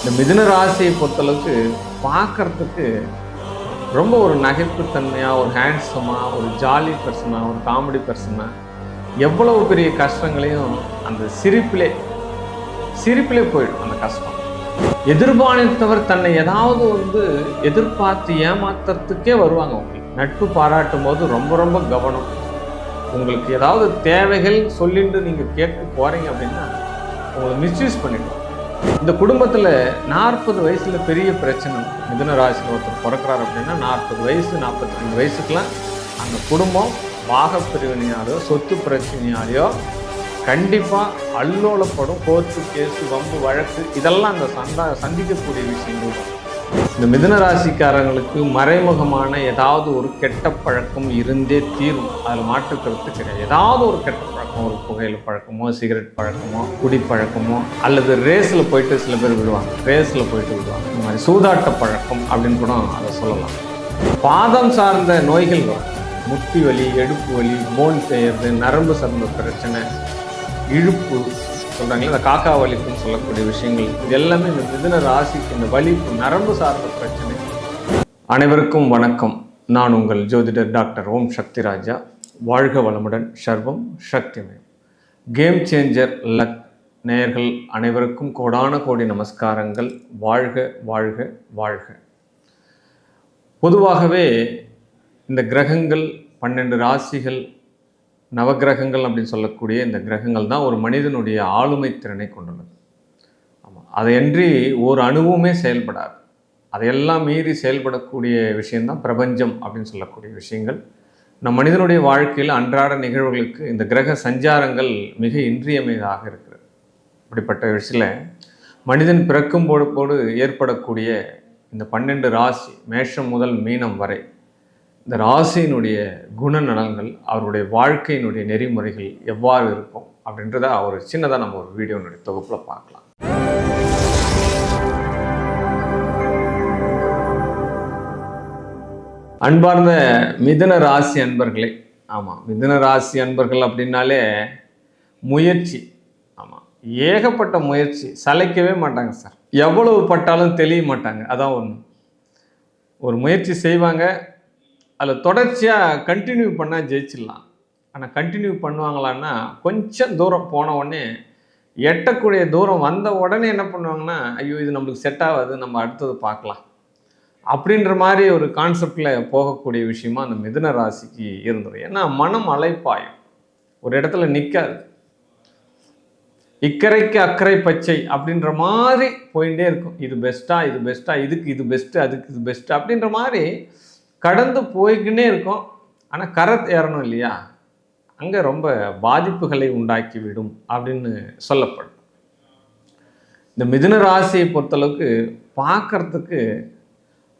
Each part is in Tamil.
இந்த மிதுன ராசியை பொறுத்தளவுக்கு பார்க்கறதுக்கு ரொம்ப ஒரு நகைப்புத்தன்மையாக ஒரு ஹேண்ட்ஸமாக ஒரு ஜாலி பர்சனாக ஒரு காமெடி பர்சனாக எவ்வளவு பெரிய கஷ்டங்களையும் அந்த சிரிப்பிலே சிரிப்பிலே போயிடும் அந்த கஷ்டம். எதிர்பாலித்தவர் தன்னை ஏதாவது வந்து எதிர்பார்த்து ஏமாத்துறதுக்கே வருவாங்க உங்களுக்கு நட்பு பாராட்டும் போது ரொம்ப ரொம்ப கவனம். உங்களுக்கு ஏதாவது தேவைகள் சொல்லிட்டு நீங்கள் கேட்க போகிறீங்க அப்படின்னா உங்களை மிஸ்யூஸ் பண்ணிடுவாங்க. இந்த குடும்பத்தில் நாற்பது வயசில் பெரிய பிரச்சனை. மிதுன ராசியில் ஒருத்தர் பிறக்கிறார் அப்படின்னா நாற்பது வயசு நாற்பத்தி ரெண்டு வயசுக்கெலாம் அந்த குடும்பம் பாகப்பிரிவினையாலையோ சொத்து பிரச்சனையாலையோ கண்டிப்பாக அல்லோலப்படும். கோர்ட்டு கேஸு வம்பு வழக்கு இதெல்லாம் அந்த சந்தா சந்திக்கக்கூடிய விஷயங்கள் இந்த மிதுன ராசிக்காரங்களுக்கு மறைமுகமான ஏதாவது ஒரு கெட்ட பழக்கம் இருந்தே தீரும். அதில் மாற்றுக்கிறது கிடையாது. ஏதாவது ஒரு கெட்ட ஒரு புகையில் பழக்கமோ சிகரெட் பழக்கமோ குடி பழக்கமோ அல்லது ரேஸில் போயிட்டு சில பேர் விடுவாங்க. ரேஸில் போயிட்டு விடுவாங்க. இந்த மாதிரி சூதாட்ட பழக்கம் அப்படின்னு கூட அதை சொல்லலாம். பாதம் சார்ந்த நோய்கள் வரும். முட்டி வலி எடுப்பு வலி போன் செய்யறது நரம்பு சார்ந்த பிரச்சனை இழுப்பு சொல்கிறாங்களே இந்த காக்கா வலிப்புன்னு சொல்லக்கூடிய விஷயங்கள். இது எல்லாமே இந்த மிதன ராசிக்கு இந்த வலிப்பு நரம்பு சார்ந்த பிரச்சனை. அனைவருக்கும் வணக்கம். நான் உங்கள் ஜோதிடர் டாக்டர் ஓம் சக்தி ராஜா. வாழ்க வளமுடன் சர்வம் சக்திமயம். கேம் சேஞ்சர் லக் நேயர்கள் அனைவருக்கும் கோடான கோடி நமஸ்காரங்கள். வாழ்க வாழ்க வாழ்க. பொதுவாகவே இந்த கிரகங்கள் பன்னெண்டு ராசிகள் நவகிரகங்கள் அப்படின்னு சொல்லக்கூடிய இந்த கிரகங்கள் தான் ஒரு மனிதனுடைய ஆளுமை திறனை கொண்டுள்ளது. ஆமாம் அதையன்றி ஒரு அணுவுமே செயல்படாது. அதையெல்லாம் மீறி செயல்படக்கூடிய விஷயம்தான் பிரபஞ்சம் அப்படின்னு சொல்லக்கூடிய விஷயங்கள். நம் மனிதனுடைய வாழ்க்கையில் அன்றாட நிகழ்வுகளுக்கு இந்த கிரக சஞ்சாரங்கள் மிக இன்றியமையதாக இருக்கிறது. இப்படிப்பட்ட விஷயத்தில் மனிதன் பிறக்கும் போடு போடு ஏற்படக்கூடிய இந்த பன்னெண்டு ராசி மேஷம் முதல் மீனம் வரை இந்த ராசியினுடைய குணநலன்கள் அவருடைய வாழ்க்கையினுடைய நெறிமுறைகள் எவ்வாறு இருக்கும் அப்படின்றத ஒரு சின்னதாக நம்ம ஒரு வீடியோனுடைய தொகுப்பில் பார்க்கலாம். அன்பார்ந்த மிதன ராசி அன்பர்களே ஆமாம் மிதன ராசி அன்பர்கள் அப்படின்னாலே முயற்சி ஆமாம் ஏகப்பட்ட முயற்சி சளைக்கவே மாட்டாங்க சார். எவ்வளவு பட்டாலும் தெளிய மாட்டாங்க அதான் ஒன்று ஒரு முயற்சி செய்வாங்க அதில் தொடர்ச்சியாக கண்டினியூ பண்ணால் ஜெயிச்சிடலாம். ஆனால் கண்டினியூ பண்ணுவாங்களான்னா கொஞ்சம் தூரம் போன உடனே எட்டக்கூடிய தூரம் வந்த உடனே என்ன பண்ணுவாங்கன்னா ஐயோ இது நம்மளுக்கு செட் ஆகாது நம்ம அடுத்தது பார்க்கலாம். அப்படின்ற மாதிரி ஒரு கான்செப்டில் போகக்கூடிய விஷயமா அந்த மிதுன ராசிக்கு இருந்தது. ஏன்னா மனம் அலைப்பாயும். ஒரு இடத்துல நிற்காது இக்கரைக்கு அக்கறை பச்சை அப்படின்ற மாதிரி போயிட்டே இருக்கும். இது பெஸ்ட்டா இது பெஸ்ட்டா இதுக்கு இது பெஸ்ட்டு அதுக்கு இது பெஸ்ட்டு அப்படின்ற மாதிரி கடந்து போய்கின்னே இருக்கும். ஆனால் கரை ஏறணும் இல்லையா? அங்கே ரொம்ப பாதிப்புகளை உண்டாக்கி விடும் அப்படின்னு சொல்லப்படும். இந்த மிதுன ராசியை பொறுத்தளவுக்கு பார்க்கறதுக்கு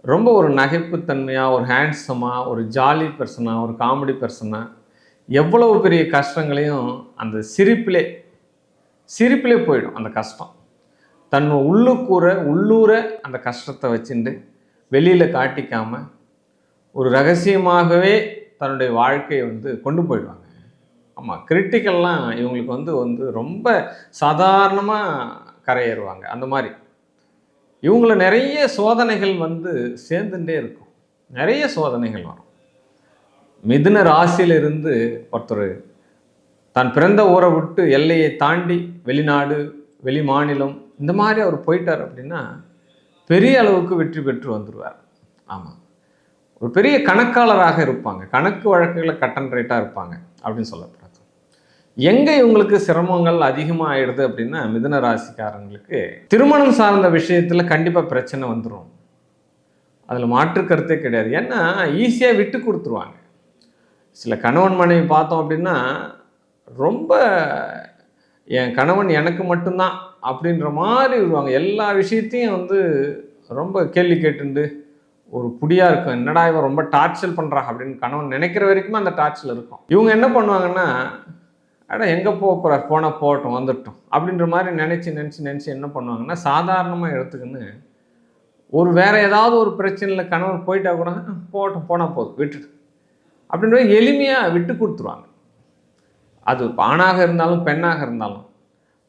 ரொம்ப ஒரு நகைப்புத்தன்மையாக ஒரு ஹேண்ட்ஸமாக ஒரு ஜாலி பர்சனாக ஒரு காமெடி பர்சனாக எவ்வளவு பெரிய கஷ்டங்களையும் அந்த சிரிப்பிலே சிரிப்பிலே போயிடும் அந்த கஷ்டம். தன் உள்ளுக்கூற உள்ளூர அந்த கஷ்டத்தை வச்சுட்டு வெளியில் காட்டிக்காமல் ஒரு ரகசியமாகவே தன்னுடைய வாழ்க்கையை வந்து கொண்டு போயிடுவாங்க. ஆமாம் கிரிட்டிக்கல்லாம் இவங்களுக்கு வந்து வந்து ரொம்ப சாதாரணமாக கரையேறுவாங்க. அந்த மாதிரி. இவங்கள நிறைய சோதனைகள் வந்து சேர்ந்துட்டே இருக்கும். நிறைய சோதனைகள் வரும். மிதுன ராசியிலிருந்து ஒருத்தர் தான் பிறந்த ஊரை விட்டு எல்லையை தாண்டி வெளிநாடு வெளி மாநிலம் இந்த மாதிரி அவர் போயிட்டார் அப்படின்னா பெரிய அளவுக்கு வெற்றி பெற்று வந்துடுவார் ஆமாம் ஒரு பெரிய கணக்காளராக இருப்பாங்க. கணக்கு வழக்குகளை கட்டன் ரேட்டாக இருப்பாங்க அப்படின்னு சொல்லப்போ எங்கே இவங்களுக்கு சிரமங்கள் அதிகமாக ஆயிடுது அப்படின்னா மிதுன ராசிக்காரங்களுக்கு திருமணம் சார்ந்த விஷயத்தில் கண்டிப்பாக பிரச்சனை வந்துடும் அதில் மாற்று கருத்தே கிடையாது. ஏன்னா ஈஸியாக விட்டு கொடுத்துருவாங்க. சில கணவன் மனைவி பார்த்தோம் அப்படின்னா ரொம்ப என் கணவன் எனக்கு மட்டும்தான் அப்படின்ற மாதிரி விடுவாங்க எல்லா விஷயத்தையும் வந்து ரொம்ப கேள்வி கேட்டுண்டு ஒரு புடியாக இருக்கும். என்னடா இவன் ரொம்ப டார்ச்சர் பண்ணுறாங்க அப்படின்னு கணவன் நினைக்கிற வரைக்குமே அந்த டார்ச்சர் இருக்கும். இவங்க என்ன பண்ணுவாங்கன்னா அட எங்கே போக போகிறார் போனால் போகட்டும் வந்துட்டோம். அப்படின்ற மாதிரி நினச்சி நினச்சி நினச்சி என்ன பண்ணுவாங்கன்னா சாதாரணமாக எடுத்துக்கின்னு ஒரு வேறு ஏதாவது ஒரு பிரச்சனையில் கணவர் போயிட்டா கூட போகட்டும் போனால் போதும் விட்டுட்டு அப்படின்ற எளிமையாக விட்டு கொடுத்துருவாங்க. அது ஆணாக இருந்தாலும் பெண்ணாக இருந்தாலும்.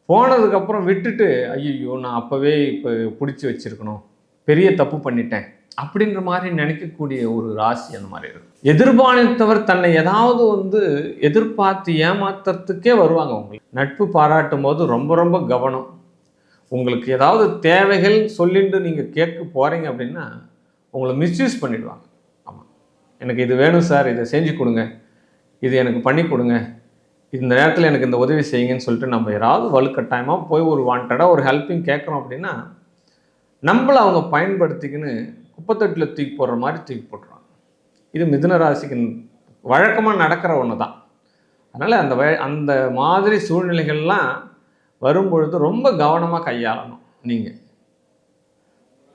போனதுக்கப்புறம் விட்டுட்டு ஐயோ நான் அப்போவே இப்போ பிடிச்சி வச்சிருக்கணும். பெரிய தப்பு பண்ணிட்டேன். அப்படின்ற மாதிரி நினைக்கக்கூடிய ஒரு ராசி அந்த மாதிரி இருக்கும் எதிர்பார்த்தவர் தன்னை ஏதாவது வந்து எதிர்பார்த்து ஏமாத்துறதுக்கே வருவாங்க உங்களுக்கு. நட்பு பாராட்டும் போது ரொம்ப ரொம்ப கவனம். உங்களுக்கு ஏதாவது தேவைகள் சொல்லிட்டு நீங்கள் கேட்க போகிறீங்க அப்படின்னா உங்களை மிஸ்யூஸ் பண்ணிடுவாங்க. ஆமாம் எனக்கு இது வேணும் சார் இதை செஞ்சு கொடுங்க. இது எனக்கு பண்ணி கொடுங்க. இந்த நேரத்தில் எனக்கு இந்த உதவி செய்யுங்கன்னு சொல்லிட்டு நம்ம யாராவது வலுக்கட்டாயமாக போய் ஒரு வாண்டடாக ஒரு ஹெல்ப்பிங் கேட்குறோம் அப்படின்னா நம்மளை அவங்க பயன்படுத்திக்கின்னு குப்பத்தட்டில் தூக்கி போடுற மாதிரி தூக்கி போட்டுருவாங்க. இது மிதுன ராசிக்கு வழக்கமாக நடக்கிற ஒன்று தான் அதனால் அந்த வ அந்த மாதிரி சூழ்நிலைகள்லாம் வரும்பொழுது ரொம்ப கவனமாக கையாளணும் நீங்கள்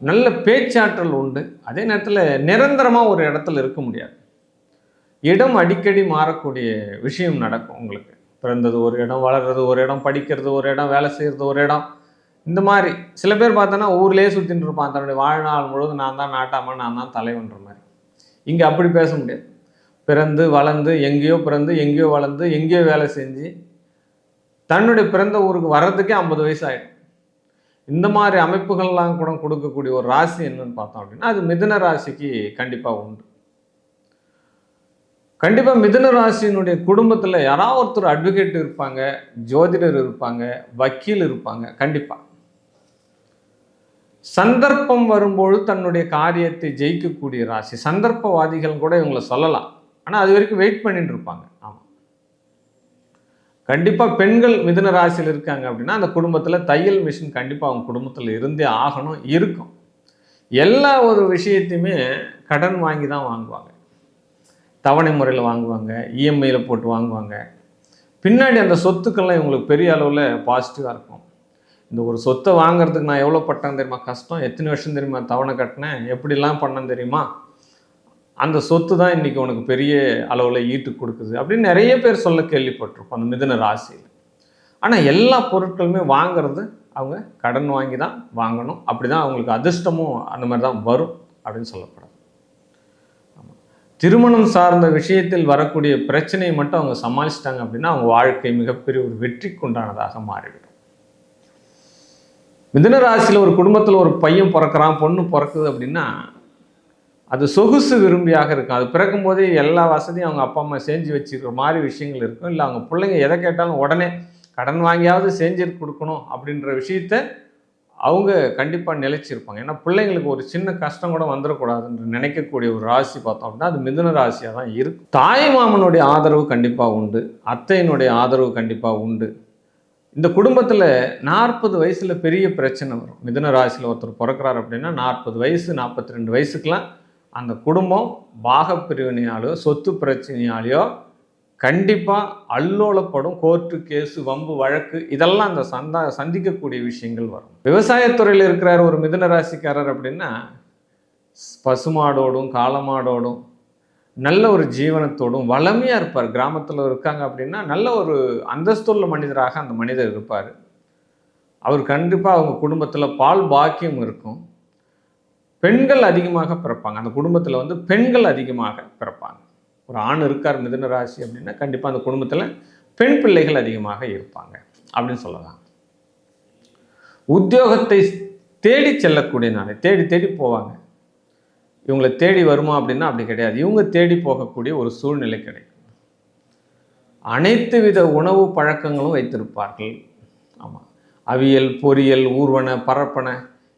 நல்ல பேச்சாற்றல் உண்டு. அதே நேரத்தில் நிரந்தரமாக ஒரு இடத்துல இருக்க முடியாது. இடம் அடிக்கடி மாறக்கூடிய விஷயம் நடக்கும் உங்களுக்கு. பிறந்தது ஒரு இடம் வளர்றது ஒரு இடம் படிக்கிறது ஒரு இடம் வேலை செய்கிறது ஒரு இடம் இந்த மாதிரி சில பேர் பார்த்தோன்னா ஊர்லேயே சுற்றின்னு இருப்பான். தன்னுடைய வாழ்நாள் முழுவதும் நான் தான் நாட்டாமன் நான் தான் தலைவன்ற மாதிரி. இங்கே அப்படி பேச முடியாது. பிறந்து வளர்ந்து எங்கேயோ பிறந்து எங்கேயோ வளர்ந்து எங்கேயோ வேலை செஞ்சு தன்னுடைய பிறந்த ஊருக்கு வர்றதுக்கே ஐம்பது வயசு ஆகிடும் இந்த மாதிரி அமைப்புகள்லாம் கூட கொடுக்கக்கூடிய ஒரு ராசி என்னன்னு பார்த்தோம் அப்படின்னா அது மிதுன ராசிக்கு கண்டிப்பாக உண்டு. கண்டிப்பாக மிதுன ராசியினுடைய குடும்பத்தில் யாராவது ஒருத்தர் அட்வொகேட் இருப்பாங்க ஜோதிடர் இருப்பாங்க வக்கீல் இருப்பாங்க கண்டிப்பாக சந்தர்ப்பம் வரும்பொழுது தன்னுடைய காரியத்தை ஜெயிக்கக்கூடிய ராசி. சந்தர்ப்பவாதிகள் கூட இவங்களை சொல்லலாம். ஆனால் அது வரைக்கும் வெயிட் பண்ணிட்டு இருப்பாங்க. ஆமாம் கண்டிப்பாக பெண்கள் மிதுன ராசியில் இருக்காங்க அப்படின்னா அந்த குடும்பத்தில் தையல் மிஷின் கண்டிப்பாக அவங்க குடும்பத்தில் இருந்தே ஆகணும் இருக்கும். எல்லா ஒரு விஷயத்தையுமே கடன் வாங்கி தான் வாங்குவாங்க. தவணை முறையில் வாங்குவாங்க இஎம்ஐயில் போட்டு வாங்குவாங்க. பின்னாடி அந்த சொத்துக்கள்லாம் இவங்களுக்கு பெரிய அளவில் பாசிட்டிவாக இருக்கும். இந்த ஒரு சொத்தை வாங்குறதுக்கு நான் எவ்வளோ பட்டேன் தெரியுமா? கஷ்டம். எத்தனை வருஷம் தெரியுமா? தவணை கட்டினேன். எப்படிலாம் பண்ணேன் தெரியுமா? அந்த சொத்து தான் இன்றைக்கி உனக்கு பெரிய அளவில் ஈட்டு கொடுக்குது அப்படின்னு நிறைய பேர் சொல்ல கேள்விப்பட்டிருப்போம் அந்த மிதுன ராசியில். ஆனால் எல்லா பொருட்களுமே வாங்குறது அவங்க கடன் வாங்கி தான் வாங்கணும். அப்படி தான் அவங்களுக்கு அதிர்ஷ்டமும் அந்த மாதிரி தான் வரும் அப்படின்னு சொல்லப்படும் திருமணம் சார்ந்த விஷயத்தில் வரக்கூடிய பிரச்சனையை மட்டும் அவங்க சமாளிச்சிட்டாங்க அப்படின்னா அவங்க வாழ்க்கை மிகப்பெரிய ஒரு வெற்றிக்குண்டானதாக மாறிவிடும். மிதுன ராசியில் ஒரு குடும்பத்தில் ஒரு பையன் பிறக்கிறான் பொண்ணு பிறக்குது அப்படின்னா அது சொகுசு விரும்பியாக இருக்கும். அது பிறக்கும் போதே எல்லா வசதியும் அவங்க அப்பா அம்மா செஞ்சு வச்சுருக்கிற மாதிரி விஷயங்கள் இருக்கும். இல்லை அவங்க பிள்ளைங்க எதை கேட்டாலும் உடனே கடன் வாங்கியாவது செஞ்சு கொடுக்கணும் அப்படின்ற விஷயத்த அவங்க கண்டிப்பாக நிலைச்சிருப்பாங்க. ஏன்னா பிள்ளைங்களுக்கு ஒரு சின்ன கஷ்டம் கூட வந்துடக்கூடாதுன்னு நினைக்கக்கூடிய ஒரு ராசி பார்த்தோம் அப்படின்னா அது மிதுன ராசியாக தான் இருக்கும். தாய் மாமனுடைய ஆதரவு கண்டிப்பாக உண்டு. அத்தையினுடைய ஆதரவு கண்டிப்பாக உண்டு. இந்த குடும்பத்தில் நாற்பது வயசில் பெரிய பிரச்சனை வரும். மிதன ராசியில் ஒருத்தர் பிறக்கிறார் அப்படின்னா நாற்பது வயசு நாற்பத்தி ரெண்டு வயசுக்கெலாம் அந்த குடும்பம் பாகப்பிரிவினையாலோ சொத்து பிரச்சனையாலேயோ கண்டிப்பாக அல்லோலப்படும் கோர்ட்டு கேஸு வம்பு வழக்கு இதெல்லாம் அந்த சந்தா சந்திக்கக்கூடிய விஷயங்கள் வரும். விவசாயத்துறையில் இருக்கிறார் ஒரு மிதன ராசிக்காரர் அப்படின்னா பசுமாடோடும் காலமாடோடும் நல்ல ஒரு ஜீவனத்தோடும் வளமையாக இருப்பார். கிராமத்தில் இருக்காங்க அப்படின்னா நல்ல ஒரு அந்தஸ்துள்ள மனிதராக அந்த மனிதர் இருப்பார். அவர் கண்டிப்பாக அவங்க குடும்பத்தில் பால் பாக்கியம் இருக்கும். பெண்கள் அதிகமாக பிறப்பாங்க. அந்த குடும்பத்தில் வந்து பெண்கள் அதிகமாக பிறப்பாங்க. ஒரு ஆண் இருக்கார் மிதுன ராசி அப்படின்னா கண்டிப்பாக அந்த குடும்பத்தில் பெண் பிள்ளைகள் அதிகமாக இருப்பாங்க அப்படின்னு சொல்லலாம். உத்தியோகத்தை தேடி செல்லக்கூடிய நாளை தேடி தேடி போவாங்க. இவங்களை தேடி வருமா அப்படின்னா அப்படி கிடையாது. இவங்க தேடி போகக்கூடிய ஒரு சூழ்நிலை கிடைக்கும். அனைத்து வித உணவு பழக்கங்களும் வைத்திருப்பார்கள். ஆமாம் அவியல் பொரியல் ஊர்வன பரப்பன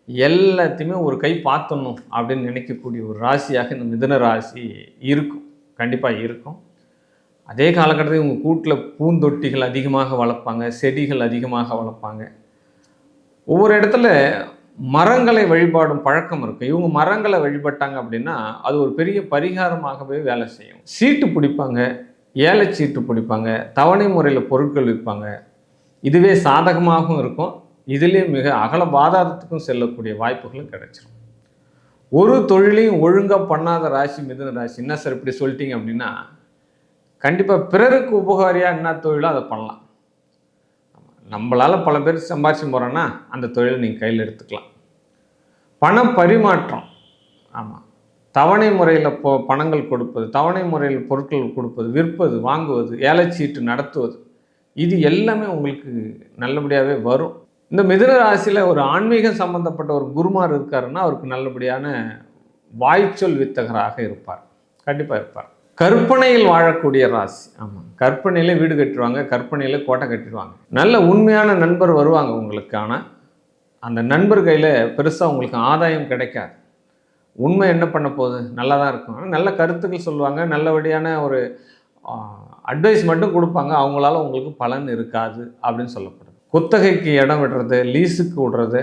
எல்லாத்தையுமே ஒரு கை பார்த்தணும் அப்படின்னு நினைக்கக்கூடிய ஒரு ராசியாக இந்த மிதன ராசி இருக்கும். கண்டிப்பாக இருக்கும். அதே காலகட்டத்தில் இவங்க கூட்டில் பூந்தொட்டிகள் அதிகமாக வளர்ப்பாங்க செடிகள் அதிகமாக வளர்ப்பாங்க. ஒவ்வொரு இடத்துல மரங்களை வழிபாடும் பழக்கம் இருக்குது இவங்க மரங்களை வழிபட்டாங்க அப்படின்னா அது ஒரு பெரிய பரிகாரமாகவே வேலை செய்யும். சீட்டு பிடிப்பாங்க ஏழை சீட்டு பிடிப்பாங்க தவணை முறையில் பொருட்கள் விற்பாங்க. இதுவே சாதகமாகவும் இருக்கும். இதிலே மிக அகல பாதாரத்துக்கும் செல்லக்கூடிய வாய்ப்புகளும் கிடைச்சிரும். ஒரு தொழிலையும் ஒழுங்காக பண்ணாத ராசி மிதுன ராசி என்ன சார் இப்படி சொல்லிட்டீங்க அப்படின்னா கண்டிப்பாக பிறருக்கு உபகாரியாக என்ன தொழிலோ அதை பண்ணலாம். நம்மளால் பல பேர் சம்பாதிச்சு போகிறோன்னா அந்த தொழிலை நீங்கள் கையில் எடுத்துக்கலாம். பண பரிமாற்றம். ஆமாம் தவணை முறையில் போ பணங்கள் கொடுப்பது தவணை முறையில் பொருட்கள் கொடுப்பது விற்பது வாங்குவது ஏலச்சீட்டு நடத்துவது இது எல்லாமே உங்களுக்கு நல்லபடியாகவே வரும். இந்த மிதுன ராசியில் ஒரு ஆன்மீகம் சம்மந்தப்பட்ட ஒரு குருமார் இருக்காருன்னா அவருக்கு நல்லபடியான வாய்ச்சொல் வித்தகராக இருப்பார். கண்டிப்பாக இருப்பார். கற்பனையில் வாழக்கூடிய ராசி. ஆமாம் கற்பனையில் வீடு கட்டுவாங்க கற்பனையில் கோட்டை கட்டிடுவாங்க. நல்ல உண்மையான நண்பர் வருவாங்க உங்களுக்கான அந்த நண்பர் கையில் பெருசாக உங்களுக்கு ஆதாயம் கிடைக்காது. உண்மை என்ன பண்ண போகுது? நல்லா தான் இருக்கும். ஆனால் நல்ல கருத்துக்கள் சொல்லுவாங்க நல்லபடியான ஒரு அட்வைஸ் மட்டும் கொடுப்பாங்க. அவங்களால உங்களுக்கு பலன் இருக்காது அப்படின்னு சொல்லப்படுது. குத்தகைக்கு இடம் விடுறது லீஸுக்கு விடுறது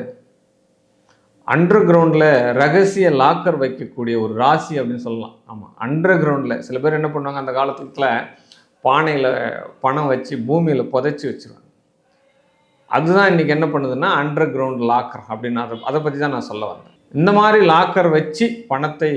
அண்டர் கிரவுண்டில் ரகசிய லாக்கர் வைக்கக்கூடிய ஒரு ராசி அப்படின்னு சொல்லலாம். ஆமாம் அண்டர் கிரவுண்டில் சில பேர் என்ன பண்ணுவாங்க அந்த காலத்துல பானையில் பணம் வச்சு பூமியில் புதைச்சி வச்சிருவாங்க. அதுதான் இன்றைக்கி என்ன பண்ணுதுன்னா அண்டர் கிரவுண்ட் லாக்கர் அப்படின்னு அதை அதை பற்றி தான் நான் சொல்ல வந்தேன். இந்த மாதிரி லாக்கர் வச்சு பணத்தை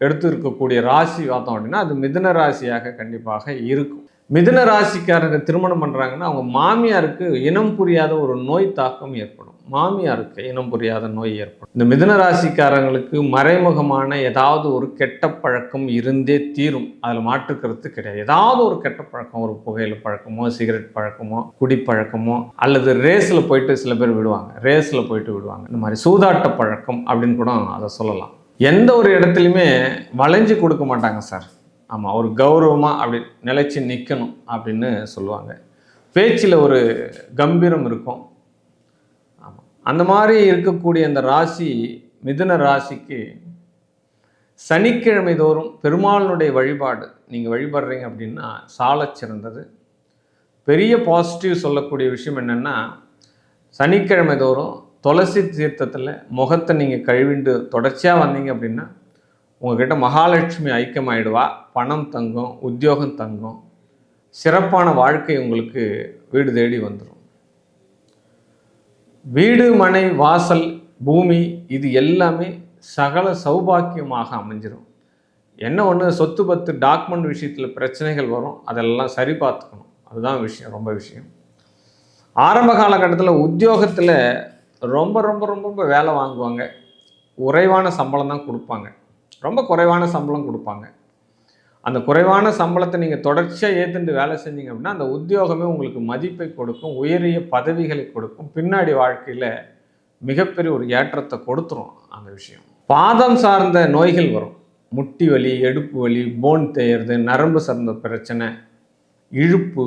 எடுத்து இருக்கக்கூடிய ராசி பார்த்தோம் அப்படின்னா அது மிதுன ராசியாக கண்டிப்பாக இருக்கும். மிதுன ராசிக்காரங்க திருமணம் பண்ணுறாங்கன்னா அவங்க மாமியாருக்கு இனம் புரியாத ஒரு நோய் தாக்கம் ஏற்படும். மாமியாருக்கு இனம் புரியாத நோய் ஏற்படும். இந்த மிதுன ராசிக்காரங்களுக்கு மறைமுகமான ஏதாவது ஒரு கெட்ட பழக்கம் இருந்தே தீரும். அதில் மாற்றுக்கிறது கிடையாது. ஏதாவது ஒரு கெட்ட பழக்கம் ஒரு புகையில பழக்கமோ சிகரெட் பழக்கமோ குடிப்பழக்கமோ அல்லது ரேஸில் போயிட்டு சில பேர் விடுவாங்க. ரேஸில் போயிட்டு விடுவாங்க. இந்த மாதிரி சூதாட்ட பழக்கம் அப்படின்னு கூட அதை சொல்லலாம். எந்த ஒரு இடத்துலையுமே வளைஞ்சு கொடுக்க மாட்டாங்க சார். ஆமாம் ஒரு கௌரவமாக அப்படி நிலைச்சி நிற்கணும் அப்படின்னு சொல்லுவாங்க. பேச்சில் ஒரு கம்பீரம் இருக்கும். ஆமாம் அந்த மாதிரி இருக்கக்கூடிய அந்த ராசி மிதுன ராசிக்கு சனிக்கிழமை தோறும் பெருமாளுடைய வழிபாடு நீங்கள் வழிபடுறீங்க அப்படின்னா சாலச் சிறந்தது. பெரிய பாசிட்டிவ் சொல்லக்கூடிய விஷயம் என்னென்னா சனிக்கிழமை தோறும் துளசி தீர்த்தத்தில் முகத்தை நீங்கள் கழுவிண்டு தொடர்ச்சியாக வந்தீங்க அப்படின்னா உங்ககிட்ட மகாலட்சுமி ஐக்கியமாயிடுவா பணம் தங்கும் உத்தியோகம் தங்கும் சிறப்பான வாழ்க்கை உங்களுக்கு வீடு தேடி வந்துடும் வீடு மனை வாசல் பூமி இது எல்லாமே சகல சௌபாக்கியமாக அமைஞ்சிடும் என்ன ஒன்று சொத்து பத்து டாக்குமெண்ட் விஷயத்தில் பிரச்சனைகள் வரும் அதெல்லாம் சரி பார்த்துக்கணும். அதுதான் விஷயம் ரொம்ப விஷயம். ஆரம்ப காலகட்டத்தில் உத்தியோகத்தில் ரொம்ப ரொம்ப ரொம்ப ரொம்ப வேலை வாங்குவாங்க. குறைவான சம்பளம் தான் கொடுப்பாங்க. ரொம்ப குறைவான சம்பளம் கொடுப்பாங்க. அந்த குறைவான சம்பளத்தை நீங்கள் தொடர்ச்சியாக ஏற்றுண்டு வேலை செஞ்சீங்க அப்படின்னா அந்த உத்தியோகமே உங்களுக்கு மதிப்பை கொடுக்கும் உயரிய பதவிகளை கொடுக்கும். பின்னாடி வாழ்க்கையில் மிகப்பெரிய ஒரு ஏற்றத்தை கொடுத்துரும் அந்த விஷயம். பாதம் சார்ந்த நோய்கள் வரும். முட்டி வலி எடுப்பு வலி போன் தேயறது நரம்பு சார்ந்த பிரச்சனை இழுப்பு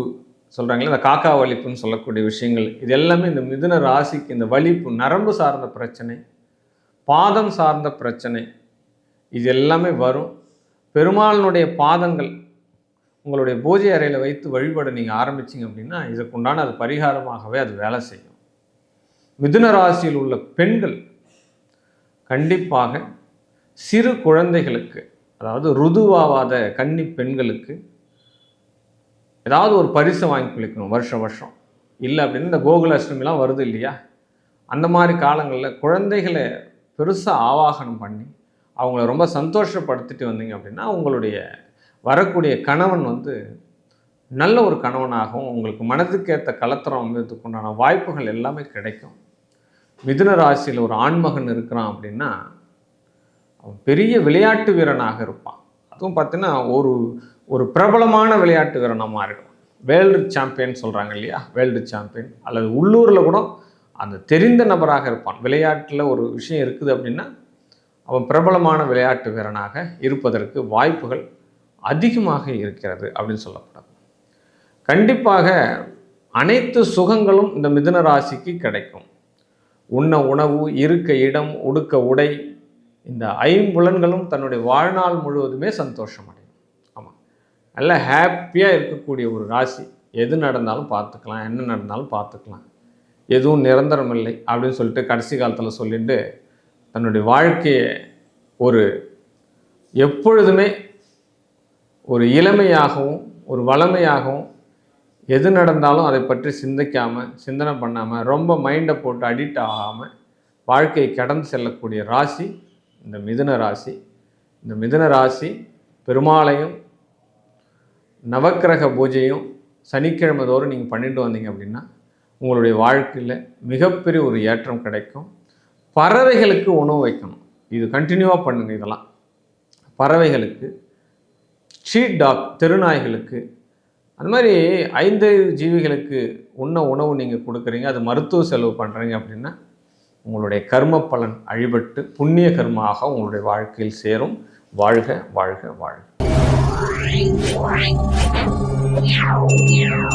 சொல்கிறாங்களே இந்த காக்கா வலிப்புன்னு சொல்லக்கூடிய விஷயங்கள் இது எல்லாமே இந்த மிதுன ராசிக்கு இந்த வலிப்பு நரம்பு சார்ந்த பிரச்சனை பாதம் சார்ந்த பிரச்சனை இது எல்லாமே வரும். பெருமாளினுடைய பாதங்கள் உங்களுடைய பூஜை அறையில் வைத்து வழிபட நீங்கள் ஆரம்பிச்சிங்க அப்படின்னா இதுக்குண்டான அது பரிகாரமாகவே அது வேலை செய்யும். மிதுன ராசியில் உள்ள பெண்கள் கண்டிப்பாக சிறு குழந்தைகளுக்கு அதாவது ருதுவாவாத கன்னி பெண்களுக்கு ஏதாவது ஒரு பரிசு வாங்கி குளிக்கணும் வருஷம் வருஷம். இல்லை அப்படின்னு இந்த கோகுலாஷ்டமிலாம் வருது இல்லையா? அந்த மாதிரி காலங்களில் குழந்தைகளை பெருசாக ஆவாகனம் பண்ணி அவங்கள ரொம்ப சந்தோஷப்படுத்திட்டு வந்தீங்க அப்படின்னா உங்களுடைய வரக்கூடிய கணவன் வந்து நல்ல ஒரு கணவனாகவும் உங்களுக்கு மனதுக்கேற்ற கலத்தரம் அமைவதற்கு உண்டான வாய்ப்புகள் எல்லாமே கிடைக்கும். மிதுன ராசியில் ஒரு ஆண்மகன் இருக்கிறான் அப்படின்னா அவன் பெரிய விளையாட்டு வீரனாக இருப்பான். அதுவும் பார்த்தீங்கன்னா ஒரு ஒரு பிரபலமான விளையாட்டு வீரனாக மாறிடும் வேர்ல்டு சாம்பியன் சொல்கிறாங்க இல்லையா? World champion. அல்லது உள்ளூரில் கூட அந்த தெரிந்த நபராக இருப்பான். விளையாட்டில் ஒரு விஷயம் இருக்குது அப்படின்னா அவன் பிரபலமான விளையாட்டு வீரனாக இருப்பதற்கு வாய்ப்புகள் அதிகமாக இருக்கிறது அப்படின்னு சொல்லப்படும் கண்டிப்பாக அனைத்து சுகங்களும் இந்த மிதுன ராசிக்கு கிடைக்கும். உண்ண உணவு இருக்க இடம் உடுக்க உடை இந்த ஐம்புலன்களும் தன்னுடைய வாழ்நாள் முழுவதுமே சந்தோஷம் அடையும் ஆமாம் நல்ல ஹாப்பியாக இருக்கக்கூடிய ஒரு ராசி. எது நடந்தாலும் பார்த்துக்கலாம் என்ன நடந்தாலும் பார்த்துக்கலாம். எதுவும் நிரந்தரம் இல்லை அப்படின்னு சொல்லிட்டு கடைசி காலத்தில் சொல்லிட்டு தன்னுடைய வாழ்க்கையை ஒரு எப்பொழுதுமே ஒரு இளமையாகவும் ஒரு வளமையாகவும் எது நடந்தாலும் அதை பற்றி சிந்திக்காமல் சிந்தனை பண்ணாமல் ரொம்ப மைண்டை போட்டு அடிக்ட் ஆகாமல் வாழ்க்கையை கடந்து செல்லக்கூடிய ராசி இந்த மிதுன ராசி. இந்த மிதுன ராசி பெருமாளையும் நவக்கிரக பூஜையும் சனிக்கிழமை தோறும் நீங்கள் பண்ணிட்டு வந்தீங்க அப்படின்னா உங்களுடைய வாழ்க்கையில் மிகப்பெரிய ஒரு ஏற்றம் கிடைக்கும். பறவைகளுக்கு உணவு வைக்கணும். இது கண்டினியூவாக பண்ணுங்கள் இதெல்லாம். பறவைகளுக்கு ஸ்ட்ரீட் டாக் தெருநாய்களுக்கு அந்த மாதிரி ஐந்து ஜீவிகளுக்கு உண்ண உணவு நீங்கள் கொடுக்குறீங்க அது மருத்துவ செலவு பண்ணுறீங்க அப்படின்னா உங்களுடைய கர்ம பலன் அழிபட்டு புண்ணிய கர்மாக உங்களுடைய வாழ்க்கையில் சேரும். வாழ்க வாழ்க வாழ்க.